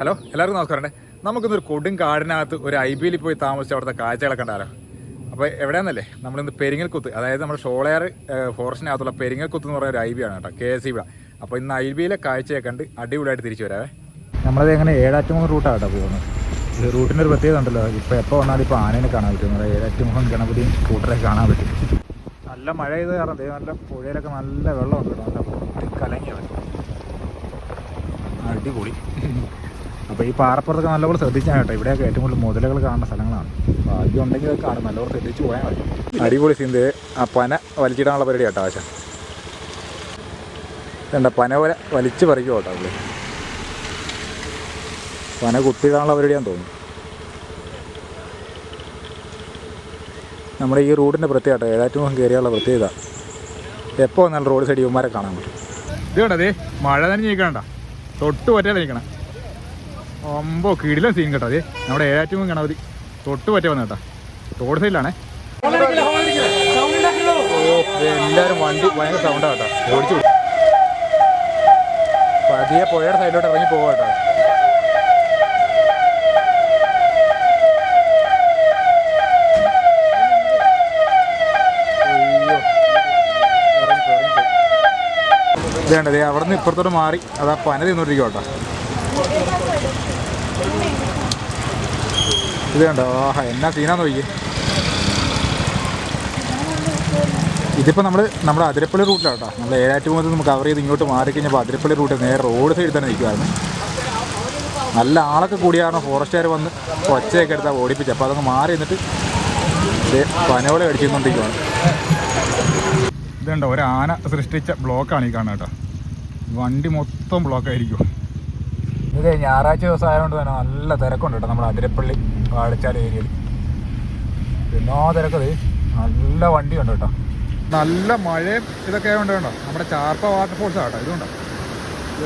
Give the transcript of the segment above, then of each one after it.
Hello എല്ലാവർക്കും നമസ്കാരം നമുക്കിന്നൊരു കൊടും കാടിനകത്ത് ഒരു ഐ ബിയിൽ പോയി താമസിച്ച് അവിടുത്തെ കാഴ്ചകളൊക്കെ കണ്ടാലോ? അപ്പോൾ എവിടെയാണെന്നല്ലേ നമ്മളിന്ന് പെരിങ്ങൽക്കുത്ത് അതായത് നമ്മുടെ ഷോളയാർ ഫോറസ്റ്റിനകത്തുള്ള പെരിങ്ങൽക്കുത്ത് എന്ന് പറയുന്ന ഒരു ഐ ബി ആണ് കേട്ടോ കെ എസ് ഇവിടെ അപ്പോൾ ഇന്ന് ഐ ബിയിലെ കാഴ്ചയൊക്കെ കണ്ട് അടിപൊളിയായിട്ട് തിരിച്ചു വരാവേ. നമ്മളത് എങ്ങനെ ഏഴാറ്റുമൂന്ന് റൂട്ടാണ് കേട്ടോ പോകുന്നത്? റൂട്ടിന്റെ ഒരു പ്രത്യേകത ഉണ്ടല്ലോ ഇപ്പോൾ എപ്പോൾ വന്നാലും ഇപ്പോൾ ആനേനെ കാണാൻ പറ്റും നമ്മുടെ ഏഴാറ്റുമുഖം ഗണപതിയും സ്കൂട്ടറൊക്കെ കാണാൻ പറ്റും. നല്ല മഴ ചെയ്ത് കാരണം നല്ല പുഴയിലൊക്കെ നല്ല വെള്ളമുണ്ട് നല്ല കലങ്ങിയാണ് അടിപൊളി. അപ്പോൾ ഈ പാറപ്പുറത്തൊക്കെ നല്ലപോലെ ശ്രദ്ധിച്ചാൽ കേട്ടോ. ഇവിടെയൊക്കെ ഏറ്റവും കൂടുതൽ മുതലകൾ കാണുന്ന സ്ഥലങ്ങളാണ്. അപ്പോൾ ആദ്യം ഉണ്ടെങ്കിൽ അത് കാണും. നല്ലപോലെ ശ്രദ്ധിച്ച് പോയാൽ മതി. അടിപൊളി സിന്ത് ആ പന വലിച്ചിടാനുള്ള പരിപാടി കേട്ടോ ആശ എന്താ പന പോലെ വലിച്ച് പറിക്കും കേട്ടോ അവിടെ പന കുത്തിടാനുള്ള പരിപാടിയാന്ന് തോന്നുന്നു. നമ്മുടെ ഈ റോഡിന്റെ പ്രത്യേകത കേട്ടോ. ഏതാറ്റും കയറിയുള്ള പ്രത്യേകത. എപ്പോൾ വന്നാലും റോഡ് സൈഡ് ഇവന്മാരെ കാണാൻ പറ്റും. ഇത് കേട്ടോ അതേ മഴ തന്നെ നീക്കണ്ട തൊട്ട് പറ്റാതെ നിൽക്കണം. ഒമ്പോ കിടിലൻ സീൻ കേട്ടോ അതെ. നമ്മുടെ ഏഴാറ്റും ഗണപതി. തൊട്ട് പറ്റ വന്ന കേട്ടോ. റോഡ് സൈഡിലാണേ എല്ലാരും വണ്ടി ഭയങ്കര സൗണ്ടാ കേട്ടോ. ഓടിച്ചു. പതിയെ പുഴയുടെ സൈഡിലോട്ട് ഇറങ്ങി പോവാ കേട്ടോ. ദേ അവിടെ നിന്ന് ഇപ്പുറത്തോട്ട് മാറി. അതാ പന കേട്ടോ. ഇത് കണ്ടോ? എന്നാ സീനാന്ന് നോക്കി ഇതിപ്പോൾ നമ്മൾ നമ്മുടെ അതിരപ്പള്ളി റൂട്ടിലാണ് കേട്ടോ. നമ്മൾ ഏഴാറ്റുമുഖത്ത് നമുക്ക് കവർ ചെയ്ത് ഇങ്ങോട്ട് മാറി കഴിഞ്ഞപ്പോൾ അതിരപ്പള്ളി റൂട്ട് നേരെ റോഡ് സൈഡിൽ തന്നെ നിൽക്കുമായിരുന്നു നല്ല ആളൊക്കെ കൂടിയാണ് ഫോറസ്റ്റുകാർ വന്ന് ഒച്ചയൊക്കെ എടുത്താൽ ഓടിപ്പിച്ച്. അപ്പോൾ അതങ്ങ് മാറി എന്നിട്ട് ഇത് പനോളെ അടിച്ചുകൊണ്ടിരിക്കുകയാണ് ഇതുണ്ടോ ഒരു ആന സൃഷ്ടിച്ച ബ്ലോക്കാണ് ഈ കാണുന്നത് കേട്ടോ. വണ്ടി മൊത്തം ബ്ലോക്ക് ആയിരിക്കും. ഇത് ഞായറാഴ്ച ദിവസം ആയതുകൊണ്ട് തന്നെ നല്ല തിരക്കുണ്ട് കേട്ടോ നമ്മുടെ അതിരപ്പള്ളി വാഴച്ചാൽ ഏരിയയിൽ. എന്നോ തിരക്കത് നല്ല വണ്ടിയുണ്ട് കേട്ടോ. നല്ല മഴയും ഇതൊക്കെ ആയതുകൊണ്ട് കേട്ടോ നമ്മുടെ ചാർപ്പ വാട്ടർഫോൾസ് ആട്ടോ ഇതുകൊണ്ടോ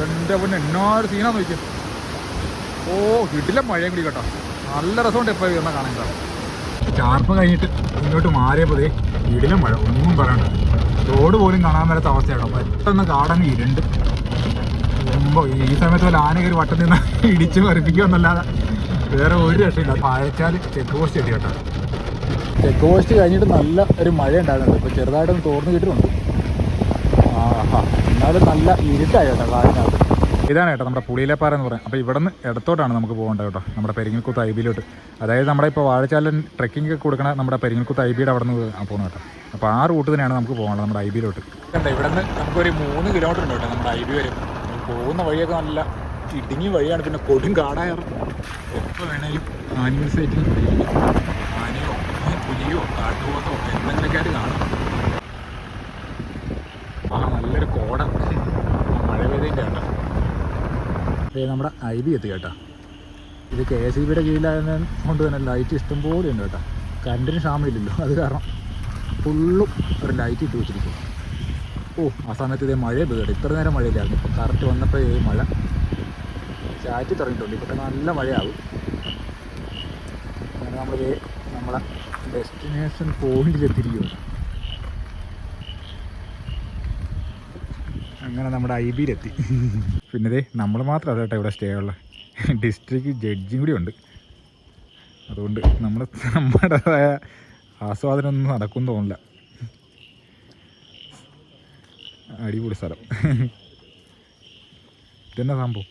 എന്റെ പിന്നെ എന്നോ ഒരു സീനാന്ന് നോക്കിയോ. ഓ കിട്ടില്ല മഴയും കൂടി കേട്ടോ. നല്ല രസമുണ്ട് എപ്പോൾ എന്നാ കാണാൻ കേട്ടോ. ചാർപ്പ് കഴിഞ്ഞിട്ട് ഇങ്ങോട്ട് മാറിയപ്പോൾ ഇടിലും മഴ ഒന്നും പറയണ്ട റോഡ് പോലും കാണാൻ വരാത്ത അവസ്ഥയാണ് പെട്ടെന്ന് കാടങ്ങ് ഇരുണ്ട് മുമ്പ് ഈ സമയത്ത് വല്ല ആന ഒരു വട്ടം നിന്ന് ഇടിച്ച് മറിപ്പിക്കുമെന്നല്ലാതെ വേറെ ഒരു രക്ഷയില്ല. വാഴച്ചാൽ ചെക്ക് പോസ്റ്റ് ചെടി കേട്ടോ ചെക്ക് പോസ്റ്റ് കഴിഞ്ഞിട്ട് നല്ല ഒരു മഴ ഉണ്ടായിരുന്നു. ഇപ്പോൾ ചെറുതായിട്ടൊന്ന് തോർന്നു കിട്ടുന്നുണ്ട് ആഹാ. എന്നാലും നല്ല ഇരുട്ടായി കേട്ടോ കാലിനകത്ത് ഇതാണ് കേട്ടോ നമ്മുടെ പുളിയിലേപ്പാറ എന്ന് പറയുന്നത്. അപ്പോൾ ഇവിടെ നിന്ന് ഇടത്തോട്ടാണ് നമുക്ക് പോകേണ്ടത് കേട്ടോ. നമ്മുടെ പെരിങ്ങൽക്കുത്ത് ഐബിയിലോട്ട്. അതായത് നമ്മുടെ ഇപ്പോൾ വാഴച്ചാലൻ ട്രെക്കിംഗ് ഒക്കെ കൊടുക്കണ നമ്മുടെ പെരിങ്ങൽക്കുത്ത് ഐബിയുടെ ബിയുടെ അവിടെ നിന്ന് പോകുന്നത് കേട്ടോ. അപ്പോൾ ആ റൂട്ട് തന്നെയാണ് നമുക്ക് പോകേണ്ടത് നമ്മുടെ ഐബിയിലോട്ട്. ഇവിടെ നിന്ന് നമുക്കൊരു മൂന്ന് കിലോമീറ്റർ ഉണ്ട് കേട്ടോ നമ്മുടെ ഐബി വരെ. പോകുന്ന വഴിയൊക്കെ നല്ല ഇടുങ്ങി വഴിയാണ്. പിന്നെ കൊടും കാടായർ എപ്പോൾ വേണേലും ആനിമൽ സൈറ്റിൽ ആനയോ പുലിയോ കാട്ടുപോത്തോ എന്തെങ്കിലുമൊക്കെ കാണും. ആ നല്ലൊരു കോട. മഴ പെയ്തതിന്റെ കേട്ടോ നമ്മുടെ ഐ ബി എത്തി കേട്ടോ. ഇത് കെ എസ് ഇ ബിയുടെ കീഴിലായത് കൊണ്ട് തന്നെ ലൈറ്റ് ഇഷ്ടംപോലെ ഉണ്ട് കേട്ടോ. കറണ്ടിന് ക്ഷാമമില്ലല്ലോ. അത് കാരണം ഫുള്ളും ഒരു ലൈറ്റ് ഇട്ട് വെച്ചിരിക്കും ഓ ആ സമയത്ത് ഇതേ മഴ വീട് ഇത്ര നേരം മഴയില്ലായിരുന്നു. ഇപ്പം കറക്റ്റ് വന്നപ്പോൾ ഈ മഴ ചാറ്റി തുടങ്ങിയിട്ടുണ്ട്. ഇപ്പോൾ നല്ല മഴയാവും. അങ്ങനെ നമ്മൾ നമ്മളെ ഡെസ്റ്റിനേഷൻ പോയിന്റിലെത്തിയിരിക്കുന്നു അങ്ങനെ നമ്മുടെ ഐ ബിയിലെത്തി പിന്നെ ഇതേ നമ്മൾ മാത്രം കേട്ടോ ഇവിടെ സ്റ്റേ ഉള്ള. ഡിസ്ട്രിക്ട് ജഡ്ജിയും കൂടി ഉണ്ട്. അതുകൊണ്ട് നമ്മൾ നമ്മുടേതായ ആസ്വാദനമൊന്നും നടക്കും തോന്നില്ല അടിപൊളി സ്ഥലം. ഇതെന്നാ സംഭവം?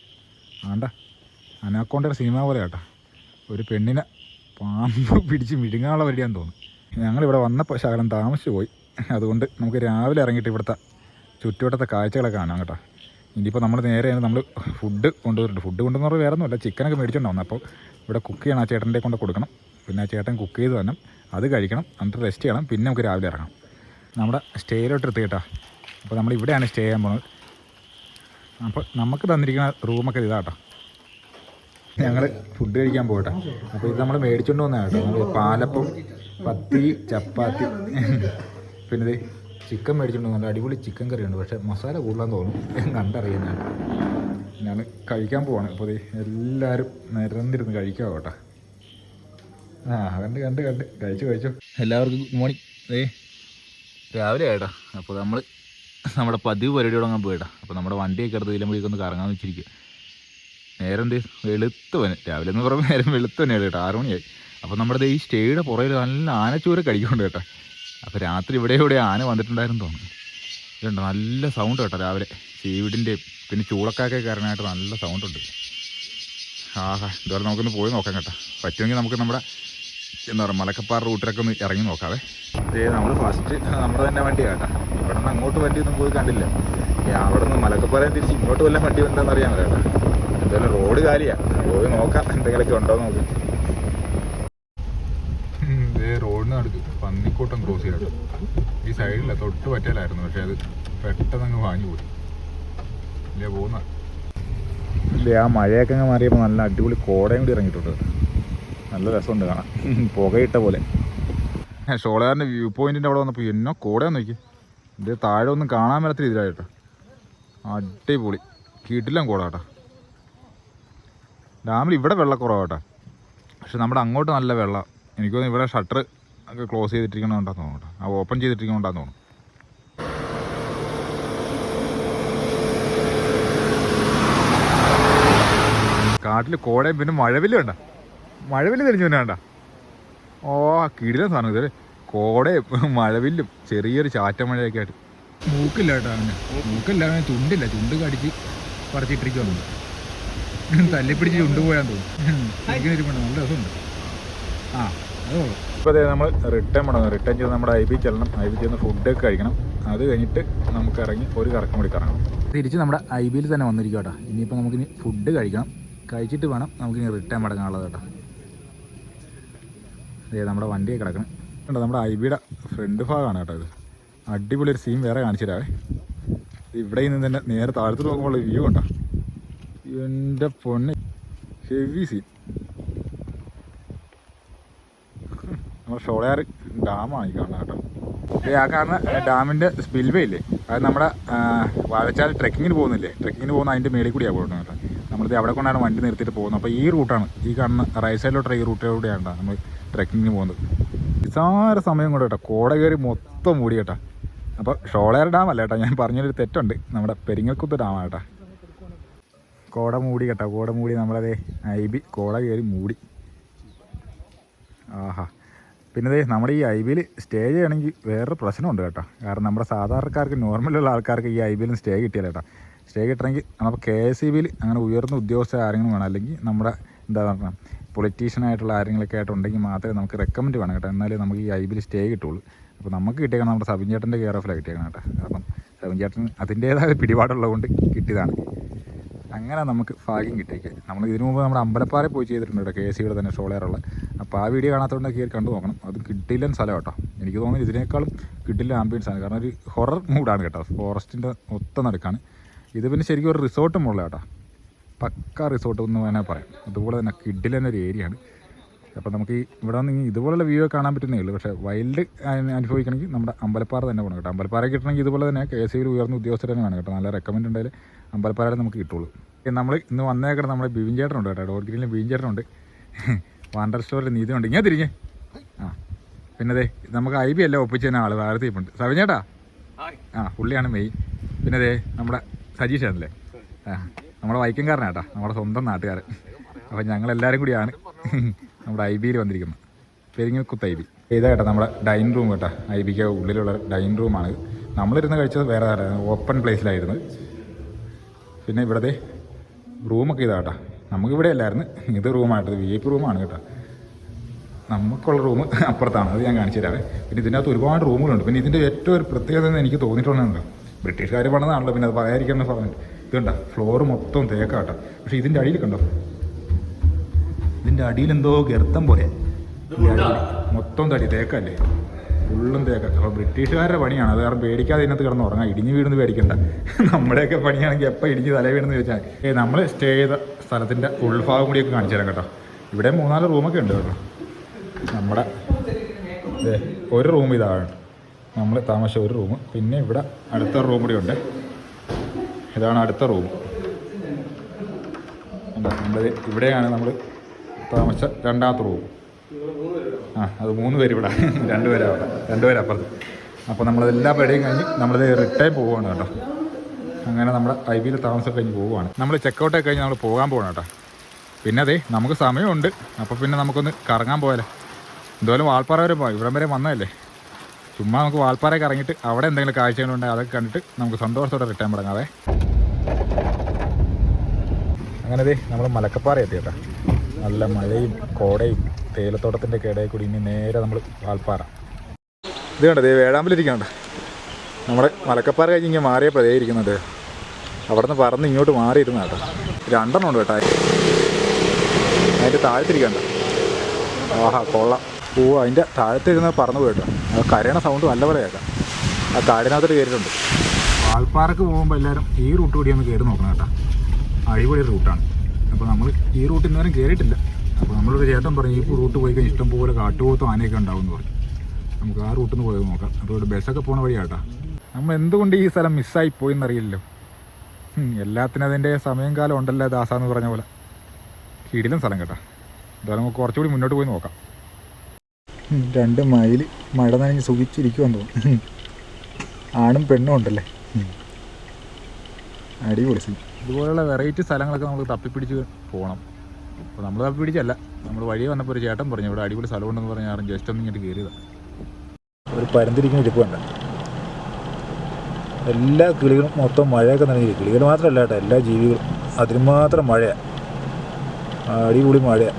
ആണ്ട. അനാക്കോണ്ടയുടെ സിനിമ പോലെ കേട്ടാ ഒരു പെണ്ണിനെ പാമ്പ് പിടിച്ച് മിഴുങ്ങാനുള്ള വരികയാന്ന് തോന്നുന്നു. ഞങ്ങളിവിടെ വന്നപ്പോൾ ശകലം താമസിച്ചു പോയി. അതുകൊണ്ട് നമുക്ക് രാവിലെ ഇറങ്ങിയിട്ട് ഇവിടുത്തെ ചുറ്റുവട്ടത്തെ കാഴ്ചകളൊക്കെ കാണാം കേട്ടോ. ഇനിയിപ്പോൾ നമ്മൾ നേരെ നമ്മൾ ഫുഡ് കൊണ്ടുവരുന്നുണ്ട് ഫുഡ് കൊണ്ടുവന്ന് പറഞ്ഞാൽ വേറെ ഒന്നുമില്ല ചിക്കനൊക്കെ മേടിച്ചിട്ടുണ്ടാവും അപ്പോൾ ഇവിടെ കുക്ക് ചെയ്യണം ആ ചേട്ടന്റെ കൊണ്ട് കൊടുക്കണം. പിന്നെ ആ ചേട്ടൻ കുക്ക് ചെയ്ത് തന്നെ അത് കഴിക്കണം. എന്നിട്ട് റെസ്റ്റ് ചെയ്യണം. പിന്നെ നമുക്ക് രാവിലെ ഇറങ്ങാം. നമ്മുടെ സ്റ്റേയിലോട്ട് എത്തി കേട്ടോ. അപ്പോൾ നമ്മൾ ഇവിടെയാണ് സ്റ്റേ ചെയ്യാൻ പോകുന്നത് അപ്പോൾ നമുക്ക് തന്നിരിക്കുന്ന റൂമൊക്കെ ഇതാട്ടോ ഞങ്ങൾ ഫുഡ് കഴിക്കാൻ പോകട്ടെ. അപ്പോൾ ഇത് നമ്മൾ മേടിച്ചുകൊണ്ട് വന്നതാണ് കേട്ടോ. നമ്മൾ പാലപ്പം പത്തി ചപ്പാത്തി. പിന്നെ ഇത് ചിക്കൻ മേടിച്ചുകൊണ്ട് നല്ല അടിപൊളി ചിക്കൻ കറിയുണ്ട്. പക്ഷേ മസാല കൂടുതലാന്ന് തോന്നുന്നു. കണ്ടറിയാൻ ഞാൻ കഴിക്കാൻ പോവാണ്. അപ്പോൾ എല്ലാവരും നിരന്നിരുന്ന് കഴിക്കാം കേട്ടോ. ആ കണ്ട് കണ്ട് കണ്ട്. കഴിച്ചു കഴിച്ചു. എല്ലാവർക്കും ഗുഡ് മോർണിംഗ്. ഏ രാവിലെ ആയിട്ടാ. അപ്പോൾ നമ്മൾ നമ്മുടെ പതിവ് പരിപാടി തുടങ്ങാൻ പോയിട്ടാ അപ്പോൾ നമ്മുടെ വണ്ടിയൊക്കെ എടുത്ത് ഇതിലുമ്പോഴേക്കൊന്ന് കറങ്ങാൻ വെച്ചിരിക്കുക നേരം എന്ത് വെളുത്ത് വന്നെ രാവിലെ എന്ന് പറയുമ്പോൾ നേരം വെളുത്ത് തന്നെയാണ് കേട്ടോ. ആറ് മണിയായി. അപ്പോൾ നമ്മുടെ ഈ സ്റ്റേയുടെ പുറകിൽ നല്ല ആനച്ചൂര കടിക്കുന്നുണ്ട് കേട്ടോ. അപ്പോൾ രാത്രി ഇവിടെ ഇവിടെ ആന വന്നിട്ടുണ്ടായിരുന്നു തോന്നുന്നു. ഇതുണ്ട്? നല്ല സൗണ്ട് കേട്ടോ രാവിലെ. ചീവിടിന്റെയും പിന്നെ ചൂളക്കാക്കെ കയറാനായിട്ട് നല്ല സൗണ്ട് ഉണ്ട്. ആഹാ ഇതുവരെ നമുക്കൊന്ന് പോയി നോക്കാം കേട്ടോ. പറ്റുമെങ്കിൽ നമുക്ക് നമ്മുടെ എന്താ പറയുക മലക്കപ്പാറ റൂട്ടിലൊക്കെ ഒന്ന് ഇറങ്ങി നോക്കാവേ. നമ്മൾ ഫസ്റ്റ് നമ്മുടെ തന്നെ വണ്ടി കേട്ടോ. ഇവിടെ നിന്ന് അങ്ങോട്ട് വണ്ടിയൊന്നും പോയി കണ്ടില്ല. അവിടെ നിന്ന് മലക്കപ്പാറ തിരിച്ച് ഇങ്ങോട്ട് വല്ല വണ്ടി ഉണ്ടെന്ന് അറിയാൻ കേട്ടോ. എന്തായാലും റോഡ് കാര്യമാണ് പോയി നോക്കാം എന്തെങ്കിലുമൊക്കെ ഉണ്ടോ നോക്കി. റോഡിന് അടുത്ത് പന്നിക്കൂട്ടം ക്രോസ് ചെയ്യാട്ടോ ഈ സൈഡില്ല തൊട്ട് പറ്റലായിരുന്നു പക്ഷെ അത് പെട്ടെന്ന് അങ്ങ് വാങ്ങി പോയി. ഇല്ലേ പോകുന്ന ഇല്ലേ ആ മഴയൊക്കെ അങ്ങ് മാറിയപ്പോൾ നല്ല അടിപൊളി കോടയും കൂടി ഇറങ്ങിയിട്ടുണ്ട് നല്ല രസമുണ്ട് കാണാം പുകയിട്ട പോലെ. ഷോളയാറിന്റെ വ്യൂ പോയിന്റിന്റെ അവിടെ വന്നപ്പോൾ എന്നോ കൂടെ നോക്കി ഇത് താഴെ ഒന്നും കാണാൻ മേലത്ത രീതിയിലായിട്ടോ. അടിപൊളി. കീട്ടിലും കോട കേട്ടോ ഡാമിൽ ഇവിടെ വെള്ളക്കുറവാട്ടോ പക്ഷെ നമ്മുടെ അങ്ങോട്ട് നല്ല വെള്ളം. എനിക്ക് തോന്നുന്നു ഇവിടെ ഷട്ടർ ഒക്കെ ക്ലോസ് ചെയ്തിട്ടിരിക്കണമെന്നുണ്ടെന്ന് തോന്നുന്നു ആ ഓപ്പൺ ചെയ്തിട്ടിരിക്കണമെന്നുണ്ടെന്ന് തോന്നുന്നു. കാട്ടിൽ കോടയും പിന്നെ മഴവില്ല് വേണ്ട മഴവില്ല് തെളിഞ്ഞു വേണ്ട ഓ കിടിലൻ സാധനം ഇത്. കോടയും മഴവില്ലും ചെറിയൊരു ചാറ്റ മഴയൊക്കെ ആയിട്ട് മൂക്കില്ല കേട്ടോ അവന് മൂക്കില്ല അവന് ചുണ്ടില്ല ചുണ്ട് കടിച്ച് പറിച്ചിട്ടിരിക്കുന്നു തല്ലിപ്പിടിച്ച് ചുണ്ട് പോയാൻ തോന്നുന്നു. ഇങ്ങനെ ഇരിപ്പുണ്ട് നല്ല രസമുണ്ട്. ആ അതോ ഇപ്പോൾ അതെ നമ്മൾ റിട്ടേൺ പണം റിട്ടേൺ ചെയ്ത് നമ്മുടെ ഐ ബി ചെല്ലണം. ഐ ബി ചെന്ന് ഫുഡൊക്കെ കഴിക്കണം. അത് കഴിഞ്ഞിട്ട് നമുക്ക് ഇറങ്ങി ഒരു കറക്കം കൂടി കറങ്ങണം തിരിച്ച് നമ്മുടെ ഐ ബിയിൽ തന്നെ വന്നിരിക്കും കേട്ടോ ഇനിയിപ്പോൾ നമുക്കിനി ഫുഡ് കഴിക്കണം. കഴിച്ചിട്ട് വേണം നമുക്കിനി റിട്ടേൺ മടങ്ങാനുള്ളത് കേട്ടോ അതെ നമ്മുടെ വണ്ടിയെ കിടക്കണം. കണ്ടോ നമ്മുടെ ഐ ബിയുടെ ഫ്രണ്ട് ഭാഗമാണ് കേട്ടോ ഇത്. അടിപൊളി ഒരു സീൻ വേറെ കാണിച്ചു തരാവേ ഇവിടെ നിന്ന് തന്നെ നേരെ താഴത്ത് നോക്കുമ്പോൾ വ്യൂ ഉണ്ടോ എന്റെ പൊന്നെ. ഹെവി സീൻ നമ്മുടെ ഷോളയാർ ഡാമാണ് ഈ കാണുന്നത് കേട്ടോ. ആ കാണുന്ന ഡാമിന്റെ സ്പിൽവേ ഇല്ലേ? അത് നമ്മുടെ വാഴച്ചാൽ ട്രെക്കിങ്ങിന് പോകുന്നില്ലേ? ട്രെക്കിങ്ങിന് പോകുന്ന അതിന്റെ മേളിൽ കൂടിയാണ് പോകുന്നത് കേട്ടോ. നമ്മളിത് അവിടെ കൊണ്ടാണ് വണ്ടി നിർത്തിയിട്ട് പോകുന്നത്. അപ്പോൾ ഈ റൂട്ടാണ് ഈ കാണുന്ന റൈറ്റ് സൈഡിലോട്ടുള്ള ഈ റൂട്ടിലൂടെയാണ് നമ്മൾ ട്രെക്കിങ്ങിന് പോകുന്നത്. നിസാര സമയം കൊണ്ട് കേട്ടോ കോട കയറി മൊത്തം മൂടി കേട്ടോ. അപ്പോൾ ഷോളേർ ഡാം അല്ല കേട്ടോ ഞാൻ പറഞ്ഞൊരു തെറ്റുണ്ട്. നമ്മുടെ പെരിങ്ങൽക്കുത്ത് ഡാമാണ് കേട്ടോ. കോട മൂടി കേട്ടോ കോട മൂടി നമ്മളതേ ഐ ബി കോട കയറി മൂടി. ആഹാ. പിന്നെ നമ്മുടെ ഈ ഐ ബിയിൽ സ്റ്റേ ചെയ്യണമെങ്കിൽ വേറൊരു പ്രശ്നമുണ്ട് കേട്ടോ. കാരണം നമ്മുടെ സാധാരണക്കാർക്ക് നോർമലുള്ള ആൾക്കാർക്ക് ഈ ഐ ബിയിൽ സ്റ്റേ കിട്ടിയല്ല കേട്ടോ. സ്റ്റേ കിട്ടണമെങ്കിൽ നമുക്ക് കെ എസ് ഇ ബിയിൽ അങ്ങനെ ഉയർന്ന ഉദ്യോഗസ്ഥ ആരെങ്കിലും വേണം. അല്ലെങ്കിൽ നമ്മുടെ എന്താ പറയുക പൊളിറ്റീഷ്യനായിട്ടുള്ള ആരെങ്കിലൊക്കെ ആയിട്ടുണ്ടെങ്കിൽ മാത്രമേ നമുക്ക് റെക്കമെൻഡ് വേണം കേട്ടോ. എന്നാലേ നമുക്ക് ഈ ഐബിൽ സ്റ്റേ കിട്ടുള്ളൂ. അപ്പോൾ നമുക്ക് കിട്ടിയേക്കണം നമ്മുടെ സബിൻ ചേട്ടന്റെ കെയർ ഓഫിലാണ് കിട്ടിയേക്കണം കേട്ടോ. കാരണം സബിൻ ചേട്ടൻ അതിന്റേതായ പിടിപാടുള്ളതുകൊണ്ട് കിട്ടിയതാണ്. അങ്ങനെ നമുക്ക് ഭാഗ്യം കിട്ടിയേക്ക്. നമ്മൾ ഇതിനു മുമ്പ് നമ്മുടെ അമ്പലപ്പാറ പോയി ചെയ്തിട്ടുണ്ട് കേട്ടോ കെ എസ് സിയുടെ തന്നെ ഷോളേറുള്ള അപ്പോൾ ആ വീഡിയോ കാണാത്തതുകൊണ്ട് കയറി കണ്ടു നോക്കണം. അത് കിട്ടില്ലൻ സ്ഥലം കേട്ടോ. എനിക്ക് തോന്നുന്നു ഇതിനേക്കാളും കിട്ടില്ല ആംബിയൻസ് ആണ്. കാരണം ഒരു ഹൊറർ മൂഡാണ് കേട്ടോ. ഫോറസ്റ്റിന്റെ ഒത്ത നടക്കാണ്. ഇത് പിന്നെ ശരിക്കും ഒരു റിസോർട്ടും ഉള്ള കേട്ടോ. പക്ക റിസോർട്ട് എന്ന് വേണേൽ പറയാം. അതുപോലെ തന്നെ കിഡിലൻ ഒരു ഏരിയ ആണ്. അപ്പോൾ നമുക്ക് ഈ ഇവിടെ നിന്ന് ഇതുപോലുള്ള വ്യൂ കാണാൻ പറ്റുന്നേ ഉള്ളൂ. പക്ഷേ വൈൽഡ് അനുഭവിക്കണമെങ്കിൽ നമ്മുടെ അമ്പലപ്പാറ തന്നെ പോകണം കേട്ടോ. അമ്പലപ്പാറ കിട്ടണമെങ്കിൽ ഇതുപോലെ തന്നെ കെ എസ് സിയിൽ ഉയർന്ന ഉദ്യോഗസ്ഥർ തന്നെ വേണം കേട്ടോ. നല്ല റെക്കമെൻഡ് ഉണ്ടായാലും അമ്പലപ്പാറയിൽ നമുക്ക് കിട്ടുള്ളൂ. നമ്മൾ ഇന്ന് വന്നേക്കണം നമ്മുടെ ബിബിൻ ചേട്ടനുണ്ട് കേട്ടോ. ഡോർ ഗ്രീനിൽ ബിബിൻ ചേട്ടനുണ്ട്. വാണ്ടർ സ്റ്റോറിൽ ഉണ്ട്. ഇങ്ങനെ തിരിഞ്ഞ്. ആ. പിന്നെ അതെ നമുക്ക് ഐ ബി എല്ലാം ഒപ്പിച്ച് തന്നെ ആൾ വേറെ തീപ്പുണ്ട്. സവിഞ്ഞേട്ടാ ആ പുള്ളിയാണ് മെയിൻ പിന്നെ അതെ നമ്മുടെ സജീഷ് ആണല്ലേ ആ. നമ്മുടെ വൈക്കംകാരനാട്ടാ നമ്മുടെ സ്വന്തം നാട്ടുകാരൻ. അപ്പോൾ ഞങ്ങളെല്ലാവരും കൂടിയാണ് നമ്മുടെ ഐ ബിയിൽ വന്നിരിക്കുന്നത്. Peringalkuthu I B. ഇതാ കേട്ടോ നമ്മുടെ ഡൈനിങ് റൂം കേട്ടോ. ഐ ബിക്ക് ഉള്ളിലുള്ള ഡൈനിങ് റൂമാണ്. നമ്മളിരുന്ന് കഴിച്ചത് വേറെ ഓപ്പൺ പ്ലേസിലായിരുന്നു. പിന്നെ ഇവിടത്തെ റൂമൊക്കെ ഇതാ കേട്ടോ. നമുക്കിവിടെ അല്ലായിരുന്നു. ഇത് റൂമായിട്ട് വി ഐ പി റൂമാണ് കേട്ടോ. നമുക്കുള്ള റൂം അപ്പുറത്താണ്. അത് ഞാൻ കാണിച്ചു തരാം പിന്നെ ഇതിനകത്ത് ഒരുപാട് റൂമുകളുണ്ട്. പിന്നെ ഇതിന്റെ ഏറ്റവും ഒരു പ്രത്യേകത എന്ന് എനിക്ക് തോന്നിയിട്ടുണ്ടെന്നുണ്ടോ? ബ്രിട്ടീഷുകാർ പണിതാണല്ലോ. പിന്നെ അത് പറയാതിരിക്കണം പറഞ്ഞിട്ട് ഇതുണ്ട? ഫ്ലോർ മൊത്തം തേക്കാട്ടോ. പക്ഷെ ഇതിന്റെ അടിയിൽ കണ്ടോ? ഇതിന്റെ അടിയിൽ എന്തോ ഗർത്തം പോലെ. മൊത്തം തടി തേക്കല്ലേ? ഫുള്ളും തേക്ക. അപ്പോൾ ബ്രിട്ടീഷുകാരുടെ പണിയാണ്. അത് കാരണം പേടിക്കാതെ ഇതിനകത്ത് കിടന്ന് ഉറങ്ങാം. ഇടിഞ്ഞു വീടുന്ന് പേടിക്കണ്ട. നമ്മുടെയൊക്കെ പണിയാണെങ്കിൽ എപ്പോൾ ഇടിഞ്ഞ് തല വീണെന്ന് ചോദിച്ചാൽ ഏ നമ്മൾ സ്റ്റേ ചെയ്ത സ്ഥലത്തിന്റെ ഉൾഭാഗം കൂടിയൊക്കെ കാണിച്ചു തരാം കേട്ടോ. ഇവിടെ മൂന്നാൽ റൂമൊക്കെ ഉണ്ട് കേട്ടോ. നമ്മുടെ ഒരു റൂം ഇതാണ്. നമ്മൾ താമസിച്ച ഒരു റൂം. പിന്നെ ഇവിടെ അടുത്ത റൂം കൂടി ഉണ്ട്. ഇതാണ് അടുത്ത റൂം. നമ്മൾ ഇവിടെയാണ് നമ്മൾ താമസിച്ച രണ്ടാമത്തെ റൂം. ആ അത് മൂന്ന് പേര് ഇവിടെ. രണ്ട് പേര് അവിടെ. രണ്ട് പേര് അപ്പുറത്ത്. അപ്പോൾ നമ്മളതെല്ലാ പേടിയും കഴിഞ്ഞ് നമ്മൾ റിട്ടേൺ പോവുകയാണ് കേട്ടോ. അങ്ങനെ നമ്മുടെ ഐ ബിയിൽ താമസം കഴിഞ്ഞ് പോവുകയാണ് നമ്മൾ ചെക്കൗട്ടൊക്കെ കഴിഞ്ഞ് നമ്മൾ പോകാൻ പോകണം കേട്ടോ. പിന്നെ അതെ നമുക്ക് സമയമുണ്ട്. അപ്പോൾ പിന്നെ നമുക്കൊന്ന് കറങ്ങാൻ പോയാലേ. എന്തായാലും വാൾപ്പാറ വരെ പോകാം ഇവിടം വരെ വന്നതല്ലേ? ചുമ്മാ നമുക്ക് വാൾപ്പാറയൊക്കെ ഇറങ്ങിയിട്ട് അവിടെ എന്തെങ്കിലും കാഴ്ചകളുണ്ടെങ്കിൽ അതൊക്കെ കണ്ടിട്ട് നമുക്ക് സന്തോഷത്തോടെ റിട്ടേൺ തുടങ്ങാവേ അങ്ങനെ ദേ നമ്മൾ മലക്കപ്പാറ എത്തി കേട്ടോ. നല്ല മഴയും കോടയും തേയിലത്തോട്ടത്തിന്റെ കേടയിൽ കൂടി ഇനി നേരെ നമ്മൾ വാൾപ്പാറ ഇത് കണ്ടോ ദേ വേഴാമ്പലിരിക്കണ്ട നമ്മുടെ മലക്കപ്പാറ കഴിഞ്ഞ് ഇങ്ങനെ മാറിയപ്പോൾ അതേ ഇരിക്കുന്നുണ്ട് അവിടെ നിന്ന് പറന്ന് ഇങ്ങോട്ട് മാറിയിരുന്ന കേട്ടോ. രണ്ടെണ്ണം ഉണ്ട് കേട്ടോ. അതിന്റെ താഴത്തിരിക്കണ്ട ആഹാ കൊള്ളാം. ഓ അതിന്റെ താഴത്തിരുന്ന് പറന്ന് പോയിട്ടോ ആ കരയണ സൗണ്ട് നല്ലപോലെ കേൾക്കാം. ആ കാടിനകത്തോട്ട് കയറിയിട്ടുണ്ട്. വാൾപ്പാറക്ക് പോകുമ്പോൾ എല്ലാവരും ഈ റൂട്ട് കൂടി ഒന്ന് കയറി നോക്കണം കേട്ടോ. അടിപൊളി റൂട്ടാണ്. അപ്പോൾ നമ്മൾ ഈ റൂട്ട് ഇന്നേരം കയറിയിട്ടില്ല അപ്പോൾ നമ്മളൊരു ചേട്ടൻ പറഞ്ഞു ഈ റൂട്ട് പോയി കഴിഞ്ഞാൽ ഇഷ്ടംപോലെ കാട്ടുപോത്തും ആനയൊക്കെ ഉണ്ടാവും എന്ന് പറഞ്ഞു. നമുക്ക് ആ റൂട്ടിൽ നിന്ന് പോയി നോക്കാം. അപ്പോൾ ഇവിടെ ബസ്സൊക്കെ പോണ വഴിയാട്ടാ. നമ്മൾ എന്തുകൊണ്ട് ഈ സ്ഥലം മിസ്സായി പോയി എന്നറിയില്ലല്ലോ എല്ലാത്തിനും അതിന്റെ സമയം കാലം ഉണ്ടല്ലോ ദാസാന്ന് പറഞ്ഞ പോലെ. കിടിലും സ്ഥലം കേട്ടോ. എന്തായാലും നമുക്ക് കുറച്ചുകൂടി മുന്നോട്ട് പോയി നോക്കാം. രണ്ട് മയിൽ മഴ നനഞ്ഞ് സുഖിച്ചിരിക്കുമെന്ന് തോന്നുന്നു. ആണും പെണ്ണും ഉണ്ടല്ലേ? അടിപൊളി സീൻ ഇതുപോലുള്ള വെറൈറ്റി സ്ഥലങ്ങളൊക്കെ നമ്മൾ തപ്പിപ്പിടിച്ച് പോകണം അപ്പോൾ നമ്മൾ തപ്പിപ്പിടിച്ചല്ല. നമ്മൾ വഴി വന്നപ്പോൾ ഒരു ചേട്ടൻ പറഞ്ഞു ഇവിടെ അടിപൊളി സ്ഥലമുണ്ടെന്ന് പറഞ്ഞാൽ ജസ്റ്റ് ഒന്ന് ഇങ്ങോട്ട് കയറിയതാണ് ഒരു പരന്തിരിക്കുന്ന ഇരിപ്പ് കണ്ട. എല്ലാ കിളികളും മൊത്തം മഴയൊക്കെ നനഞ്ഞിരിക്കും കിളികൾ മാത്രമല്ല കേട്ടോ എല്ലാ ജീവികളും. അതിന് മാത്രം മഴയാണ് അടിപൊളി മഴയാണ്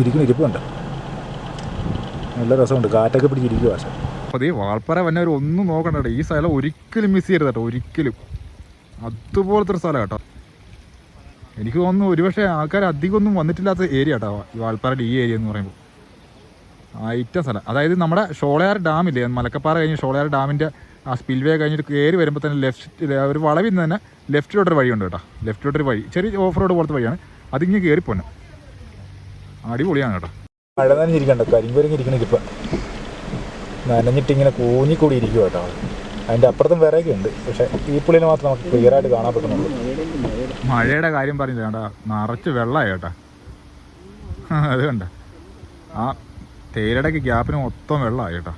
ഇരിക്കുന്ന ഇരിപ്പ് കണ്ട. നല്ല രസമുണ്ട്. കാറ്റൊക്കെ പിടിച്ചിരിക്കുക പക്ഷേ. അപ്പോൾ ഈ വാൾപ്പറ വന്നവർ ഒന്നും നോക്കണ്ട ഈ സ്ഥലം ഒരിക്കലും മിസ് ചെയ്യരുത് കേട്ടോ. ഒരിക്കലും. അതുപോലത്തെ ഒരു സ്ഥലം കേട്ടോ. എനിക്ക് തോന്നുന്നു ഒരുപക്ഷെ ആൾക്കാർ അധികം ഒന്നും വന്നിട്ടില്ലാത്ത ഏരിയ കേട്ടോ ഈ വാൾപ്പാറയുടെ ഈ ഏരിയ എന്ന് പറയുമ്പോൾ. ആയിട്ട സ്ഥലം. അതായത് നമ്മുടെ ഷോളയാർ ഡാമില്ലേ മലക്കപ്പാറ കഴിഞ്ഞ് ഷോളയാർ ഡാമിന്റെ ആ സ്പിൽവേ കഴിഞ്ഞിട്ട് കയറി വരുമ്പോൾ തന്നെ ലെഫ്റ്റ് ഒരു വളവിൽ നിന്ന് തന്നെ ലെഫ്റ്റിലോട്ടൊരു വഴിയുണ്ട് കേട്ടോ. ലെഫ്റ്റിലോട്ടൊരു വഴി. ചെറിയ ഓഫ് റോഡ് പോലത്തെ വഴിയാണ്. അതിങ്ങനെ കയറിപ്പോന്നെ അടിപൊളിയാണ് കേട്ടോ. മഴ നനഞ്ഞിരിക്കണ്ട. കരിങ്കുരങ്ങിരിക്കണ ഇരിപ്പം നനഞ്ഞിട്ട് ഇങ്ങനെ കൂഞ്ഞിക്കൂടി ഇരിക്കും കേട്ടോ. അതിന്റെ അപ്പുറത്തും വേറെയൊക്കെ ഉണ്ട്. പക്ഷേ ഈ പുള്ളിനെ മാത്രം നമുക്ക് ക്ലിയർ ആയിട്ട് കാണാൻ പറ്റുന്നുള്ളൂ. മഴയുടെ കാര്യം പറഞ്ഞില്ല കേട്ടാ നിറച്ച് വെള്ളമായി കേട്ടാ അത് കണ്ട. ആ തേയിലടയ്ക്ക് ഗ്യാപ്പിന് മൊത്തം വെള്ളമായി കേട്ടാ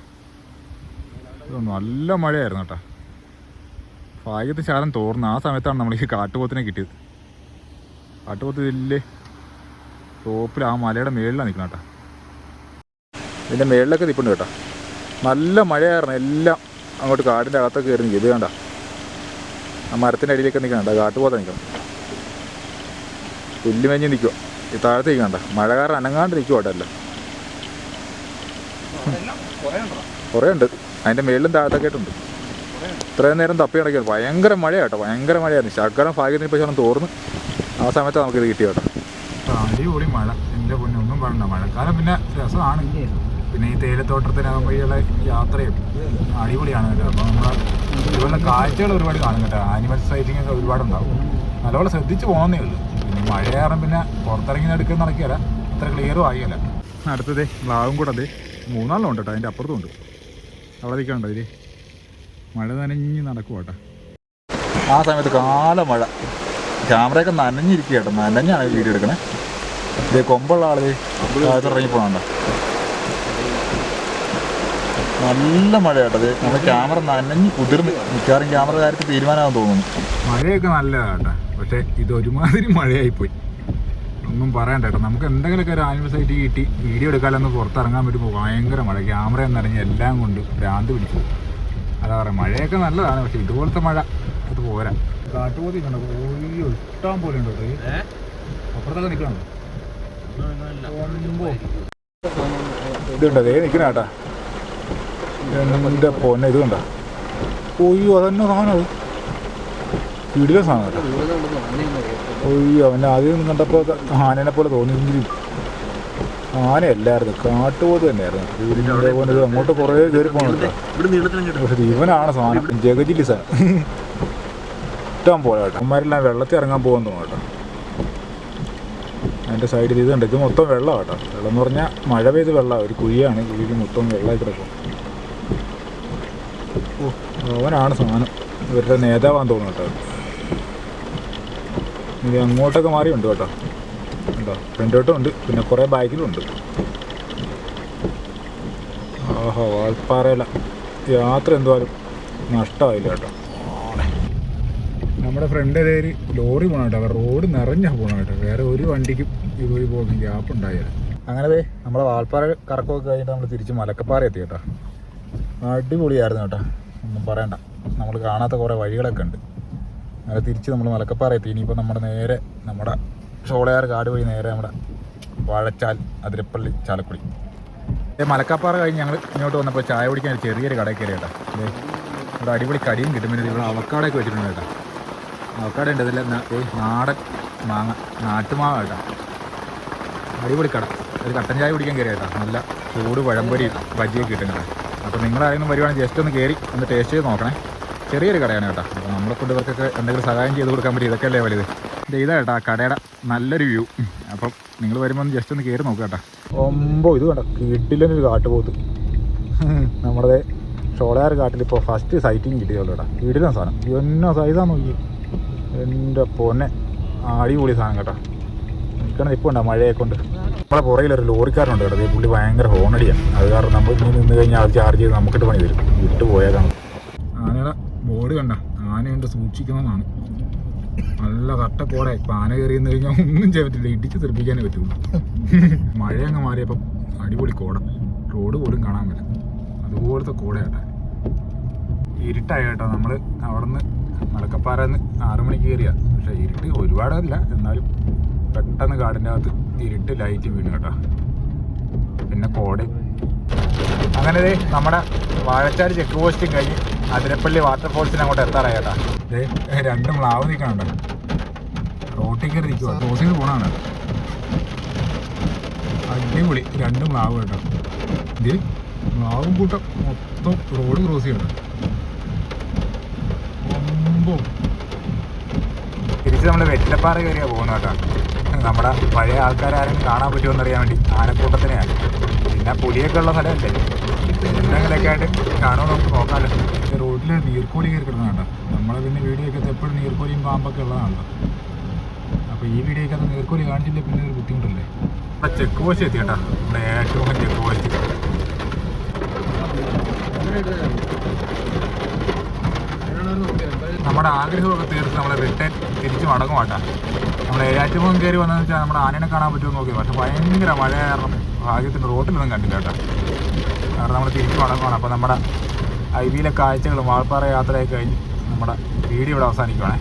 നല്ല മഴയായിരുന്നു കേട്ടാ ഭാഗ്യത്തിന് ശാലം തോർന്നു. ആ സമയത്താണ് നമ്മൾ ഈ കാട്ടുപോത്തിനെ കിട്ടിയത്. കാട്ടുപോത്ത് വലിയ ടോപ്പിൽ ആ മലയുടെ മേളിലാണ് നിൽക്കണം കേട്ടാ ഇതിന്റെ മേളിലൊക്കെ നിൽപ്പുണ്ട് കേട്ടോ നല്ല മഴയായിരുന്നു എല്ലാം. അങ്ങോട്ട് കാടിന്റെ അകത്തൊക്കെ കയറി നിൽക്കും ഇത് കണ്ട? ആ മരത്തിന്റെ അടിയിലൊക്കെ നിൽക്കണ്ട കാട്ടുപോത്ത നിൽക്കണം പുല്ലുമഞ്ഞ് നിൽക്കുക ഈ താഴത്ത് നിൽക്കണ്ട മഴ കാരണം അനങ്ങാണ്ട് നിൽക്കുക കേട്ടോ കുറേ ഉണ്ട്. അതിന്റെ മേളിലും താഴത്തൊക്കെ ആയിട്ടുണ്ട്. ഇത്രയും നേരം തപ്പി കിടക്കുക ഭയങ്കര മഴയാട്ടോ ഭയങ്കര മഴയായിരുന്നു. ശകലം ഭാഗ്യത്തിന് ഇപ്പോൾ ചേർന്ന് തോർന്ന്. ആ സമയത്ത് നമുക്കിത് കിട്ടിയ കേട്ടോ. അടിപൊളി മഴ. എന്റെ പൊന്നെ ഒന്നും പറയണ്ട. മഴക്കാലം പിന്നെ രസമാണ്. പിന്നെ ഈ തേയിലത്തോട്ടത്തിനകം വഴിയുള്ള യാത്രയും അടിപൊളിയാണ് കേട്ടോ. അപ്പോൾ നമ്മൾ ഇതുപോലെ കാഴ്ചകൾ ഒരുപാട് കാണും കേട്ടോ. ആനിമൽ സൈറ്റിംഗ് ഒക്കെ ഒരുപാടുണ്ടാവും. നല്ലപോലെ ശ്രദ്ധിച്ച് പോകുന്നേ ഉള്ളൂ. പിന്നെ മഴ കാരണം പിന്നെ പുറത്തിറങ്ങി എടുക്കുന്ന നടക്കിയല്ല അത്ര ക്ലിയറും ആയില്ല. അടുത്തത് ലാവും കൂടെ അതെ മൂന്നാളിലും ഉണ്ട് കേട്ടോ. അതിന്റെ അപ്പുറത്തും ഉണ്ട്. അവിടെ നിൽക്കണ്ടോ ഇതിൽ മഴ നനഞ്ഞ് നടക്കുക കേട്ടോ. ആ സമയത്ത് കാല മഴ. ക്യാമറയൊക്കെ നനഞ്ഞിരിക്കുക കേട്ടോ. നനഞ്ഞാണ് വീഡിയോ എടുക്കണേ. ഇതേ കൊമ്പുള്ള ആൾ ഇറങ്ങി പോകണ്ട നല്ല മഴ കേട്ടത് നമ്മുടെ ക്യാമറ നനഞ്ഞ് കുതിർന്ന്. മിക്കവാറും ക്യാമറ കാര്യത്തിൽ തീരുമാനമാകാൻ തോന്നുന്നു. മഴയൊക്കെ നല്ലതാട്ടെ. കേട്ടോ പക്ഷേ ഇത് ഒരുമാതിരി മഴയായി പോയി ഒന്നും പറയണ്ട കേട്ടോ. നമുക്ക് എന്തെങ്കിലുമൊക്കെ ഒരു ആനിമൽ സൈറ്റ് കിട്ടി വീഡിയോ എടുക്കാനൊന്ന് പുറത്തിറങ്ങാൻ പറ്റുമ്പോൾ ഭയങ്കര മഴ. ക്യാമറ എന്നറിഞ്ഞ് എല്ലാം കൊണ്ട് ഭ്രാന്ത് പിടിച്ചു അതാ പറയാം മഴയൊക്കെ നല്ലതാണ് പക്ഷെ ഇതുപോലത്തെ മഴ അത് പോരാ. കാട്ടുപോതി കണ്ടോ? ഓയ്യോ ഇഷ്ടം പോലെ ഉണ്ടോ? അപ്പുറത്തൊക്കെ നിൽക്കണം? ഇതുണ്ടോ? നിൽക്കണേട്ടാ നിൽക്കണ കേട്ടാ. എന്റെ പൊന്നെ ഇത് കണ്ട? ഒയ്യോ അതന്നെ സാധനം വീടിലെ സാധനം ഒയ്യോ അവൻ ആദ്യം കണ്ടപ്പോൾ ആനേനെ പോലെ തോന്നിയെങ്കിലും ആനയല്ലായിരുന്നു കാട്ടുപോത് തന്നെയായിരുന്നു. വീടിന്റെ പോലെ ഇത് അങ്ങോട്ട് കുറേ കയറി പോകണം കേട്ടോ. പക്ഷെ ഇവനാണ് സാധനം. ജഗജില്ലി സാധനം. ഇഷ്ടം പോലെ കേട്ടോ. അമ്മമാരെല്ലാം വെള്ളത്തിൽ ഇറങ്ങാൻ പോകാൻ തോന്നും കേട്ടോ. അതിന്റെ സൈഡിൽ ഇത് ഇത് മൊത്തം വെള്ളമാണ് കേട്ടോ. വെള്ളം എന്ന് പറഞ്ഞാൽ മഴ പെയ്ത് വെള്ളമാണ് ഒരു കുഴിയാണ്. കുഴിക്ക് മൊത്തം വെള്ളമായി കിടക്കും. അവനാണ് സാധനം. ഇവരുടെ നേതാവാന്ന് തോന്നുന്നു കേട്ടോ. ഇത് അങ്ങോട്ടൊക്കെ മാറിയുണ്ട് കേട്ടോ. ഉണ്ടോ? ഫ്രണ്ടോട്ടും ഉണ്ട്. പിന്നെ കുറേ ബാക്കിലും ഉണ്ട്. ആഹാ വാൾപ്പാറയില യാത്ര എന്തുവാലും നഷ്ടമായില്ല കേട്ടോ. നമ്മുടെ ഫ്രണ്ട് പേര് ലോറി പോകണം കേട്ടോ. റോഡ് നിറഞ്ഞ പോകണം കേട്ടോ. വേറെ ഒരു വണ്ടിക്കും ഇതുവഴി പോകുന്ന ഗ്യാപ്പ് ഉണ്ടായത് അങ്ങനെ നമ്മളെ വാൽപ്പാറ കറക്കമൊക്കെ കഴിഞ്ഞിട്ട് നമ്മൾ തിരിച്ച് മലക്കപ്പാറ എത്തി കേട്ടോ. അടിപൊളിയായിരുന്നു കേട്ടോ. ഒന്നും പറയണ്ട. നമ്മൾ കാണാത്ത കുറേ വഴികളൊക്കെ ഉണ്ട്. അങ്ങനെ തിരിച്ച് നമ്മൾ മലക്കപ്പാറ എത്തി. ഇനിയിപ്പോൾ നമ്മുടെ നേരെ നമ്മുടെ ഷോളയാർ കാട് വഴി നേരെ നമ്മുടെ വാഴച്ചാൽ അതിരപ്പള്ളി ചാലക്കുടി. മലക്കപ്പാറ കഴിഞ്ഞ് ഞങ്ങൾ ഇങ്ങോട്ട് വന്നപ്പോൾ ചായ കുടിക്കാൻ ഒരു ചെറിയൊരു കട കയറി കേട്ടോ. ഇവിടെ അടിപൊളി കടിയും കിട്ടും. പിന്നെ ഇവിടെ അവക്കാടൊക്കെ വെച്ചിട്ടുണ്ട് കേട്ടോ. അവക്കാട ഉണ്ട്. ഇതിൽ നാടൻ മാങ്ങ നാട്ടുമാങ്ങ കേട്ടോ. അടിപൊളി കട. ഒരു കട്ടൻ ചായ കുടിക്കാൻ കയറി കേട്ടോ. നല്ല ചൂട് പഴംപൊരി ബജിയൊക്കെ കിട്ടും കേട്ടോ. അപ്പോൾ നിങ്ങളാരെങ്കിലും വരുവാണെങ്കിൽ ജസ്റ്റ് ഒന്ന് കയറി ഒന്ന് ടേസ്റ്റ് ചെയ്ത് നോക്കണേ. ചെറിയൊരു കടയാണ് കേട്ടോ. അപ്പോൾ നമ്മളെ കൊണ്ട് ഇവർക്കൊക്കെ എന്തെങ്കിലും സഹായം ചെയ്ത് കൊടുക്കാൻ പറ്റും ഇതൊക്കെയല്ലേ വലുത്. ഇത് ഇതാ കേട്ടോ ആ കടയുടെ നല്ലൊരു വ്യൂ അപ്പം നിങ്ങൾ വരുമ്പോൾ ജസ്റ്റ് ഒന്ന് കയറി നോക്കുക കേട്ടോ. ഒമ്പോ ഇത് വേണ്ട കിഡിലൊരു കാട്ടുപോത്ത്. നമ്മുടെ ഷോളയാർ കാട്ടിൽ ഇപ്പോൾ ഫസ്റ്റ് സൈറ്റിങ് കിട്ടിയല്ലോ കേട്ടോ. കിടിലൻ സാധനം. എന്നാ സൈസാന്ന് നോക്കി എന്റെ പൊന്നെ. അടിപൊളി സാധനം കേട്ടോ. നിൽക്കണം. ഇപ്പോൾ ഉണ്ടാവും മഴയെ കൊണ്ട് നമ്മളെ പുറകിൽ ഒരു ലോറിക്കാരുണ്ട് ഈ പുള്ളി ഭയങ്കര ഹോണടിയാണ്. അത് കാരണം നമ്മൾ ഇനി നിന്ന് കഴിഞ്ഞാൽ അത് ചാർജ് ചെയ്ത് നമുക്കിട്ട് പണി തരും. വിട്ടു പോയേക്കാണ് ആനയുടെ ബോർഡ് കണ്ട. ആനയുണ്ട് സൂക്ഷിക്കണമെന്നാണ് നല്ല കട്ട കോടെ ഇപ്പം ആന കയറി എന്ന് കഴിഞ്ഞാൽ ഒന്നും ചെയ്യാൻ പറ്റില്ല. ഇടിച്ച് തെറിപ്പിക്കാനേ പറ്റുള്ളൂ. മഴ അങ്ങ് മാറിയപ്പം അടിപൊളി കോട. റോഡ് പോലും കാണാൻ പറ്റില്ല. അതുപോലത്തെ കോടയാട്ടെ. ഇരുട്ടായിട്ടോ നമ്മൾ അവിടുന്ന് മലക്കപ്പാറന്ന് ആറു മണിക്ക് കയറിയ. പക്ഷേ ഇരുട്ട് ഒരുപാടല്ല. എന്നാലും പെട്ടെന്ന് കാടിന്റെ അകത്ത് ഇരുട്ട് ലൈറ്റ് വീണു കേട്ടോ. പിന്നെ കോടി. അങ്ങനെ ദേ നമ്മുടെ വാഴച്ചാട് ചെക്ക് പോസ്റ്റും കഴിഞ്ഞ് അതിരപ്പള്ളി വാട്ടർഫോൾസിന് അങ്ങോട്ട് എത്താറായി കേട്ടാ. ദേ രണ്ട് മ്ലാവ് നിൽക്കണുണ്ട്. റോട്ടിൽ കയറി നിൽക്കുക പോണാണ് അടിപൊളി. രണ്ട് മ്ലാവ് കേട്ടോ. ഇത് മ്ലാവും കൂട്ടം മൊത്തം റോഡ് ക്രോസ് ചെയ്യണം. ഒമ്പോ തിരിച്ച് നമ്മൾ വെറ്റിലപ്പാറ കയറിയാ പോകുന്നത് കേട്ടോ. നമ്മുടെ പഴയ ആൾക്കാരും കാണാൻ പറ്റുമെന്ന് അറിയാൻ വേണ്ടി ആനക്കൂട്ടത്തിനെയാണ് പിന്നെ പുലിയൊക്കെ ഉള്ള സ്ഥലമല്ലേ? എന്തെങ്കിലുമൊക്കെ ആയിട്ട് കാണുമോ നമുക്ക് നോക്കാമല്ലോ. റോഡിൽ നീർക്കോലി കയറി കേട്ടോ നമ്മളെ പിന്നെ വീഡിയോ ഒക്കെ എപ്പോഴും നീർക്കോലിയും പാമ്പൊക്കെ ഉള്ളതാണല്ലോ. അപ്പോൾ ഈ വീഡിയോ ഒക്കെ നീർക്കോലി കാണിച്ചില്ലേ? പിന്നെ ഒരു ബുദ്ധിമുട്ടല്ലേ? ഇവിടെ ചെക്ക് പോസ്റ്റ് എത്തി കേട്ടോ. നമ്മുടെ ഏറ്റവും ചെക്ക് പോസ്റ്റ്. നമ്മുടെ ആഗ്രഹമൊക്കെ തീർത്ത് നമ്മൾ റിട്ടേൺ തിരിച്ച് മടങ്ങും ആട്ടാ. നമ്മൾ ഏഴാറ്റുമുഖം കയറി വന്നതെന്ന് വെച്ചാൽ നമ്മുടെ ആനനെ കാണാൻ പറ്റുമോ നോക്കി പക്ഷെ ഭയങ്കര മഴ കാരണം ഭാഗ്യത്തിന് റോട്ടിലൊന്നും കണ്ടില്ല കേട്ടോ. കാരണം നമ്മൾ തിരിച്ച് മടങ്ങുവാണ്. അപ്പോൾ നമ്മുടെ ഐ വിയിലെ കാഴ്ചകളും വാൾപ്പാറ യാത്രയൊക്കെ കഴിഞ്ഞ് നമ്മുടെ വീഡിയോ ഇവിടെ അവസാനിക്കുവാണേ.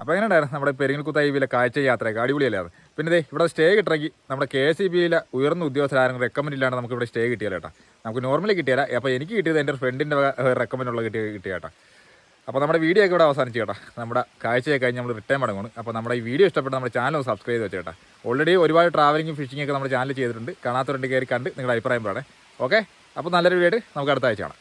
അപ്പോൾ എങ്ങനെ നമ്മുടെ പെരിങ്ങൽക്കുത്ത ഐ വിയിലെ കാഴ്ച യാത്രയൊക്കെ? അടിപൊളിയല്ലേ അത്? പിന്നെ ദേ ഇവിടെ സ്റ്റേ കിട്ടണമെങ്കിൽ നമ്മുടെ കെ ഇ ബിയിലെ ഉയർന്ന ഉദ്യോഗസ്ഥരാരും റെക്കമെൻഡ് ഇല്ലാണ്ട് നമുക്ക് ഇവിടെ സ്റ്റേ കിട്ടിയാലേട്ടാ നമുക്ക് നോർമലി കിട്ടിയാല? അപ്പോൾ എനിക്ക് കിട്ടിയത് എന്റെ ഫ്രണ്ടിന്റെ റെക്കമെൻഡുള്ള കിട്ടിയ കിട്ടിയാട്ടാ കേട്ടോ. അപ്പോൾ നമ്മുടെ വീഡിയോ ഒക്കെ ഇവിടെ അവസാനിച്ചു കേട്ടോ. നമ്മുടെ കാഴ്ചയൊക്കെ കഴിഞ്ഞ് നമ്മൾ റിട്ടേൺ മടങ്ങുന്നു അപ്പോൾ നമ്മുടെ ഈ വീഡിയോ ഇഷ്ടപ്പെട്ട് നമ്മുടെ ചാനൽ സബ്സ്ക്രൈബ് ചെയ്ത് വെച്ചേട്ടാ. ഓൾറെഡി ഒരുപാട് ട്രാവലിംഗും ഫിഷിംഗ് ഒക്കെ നമ്മുടെ ചാനൽ ചെയ്തിട്ടുണ്ട്. കാണാത്തവരുണ്ട് കയറി കണ്ട് നിങ്ങളുടെ അഭിപ്രായം പറയണേ. ഓക്കെ അപ്പോൾ നല്ലൊരു വീഡിയോ നമുക്ക് അടുത്ത ആഴ്ച കാണാം.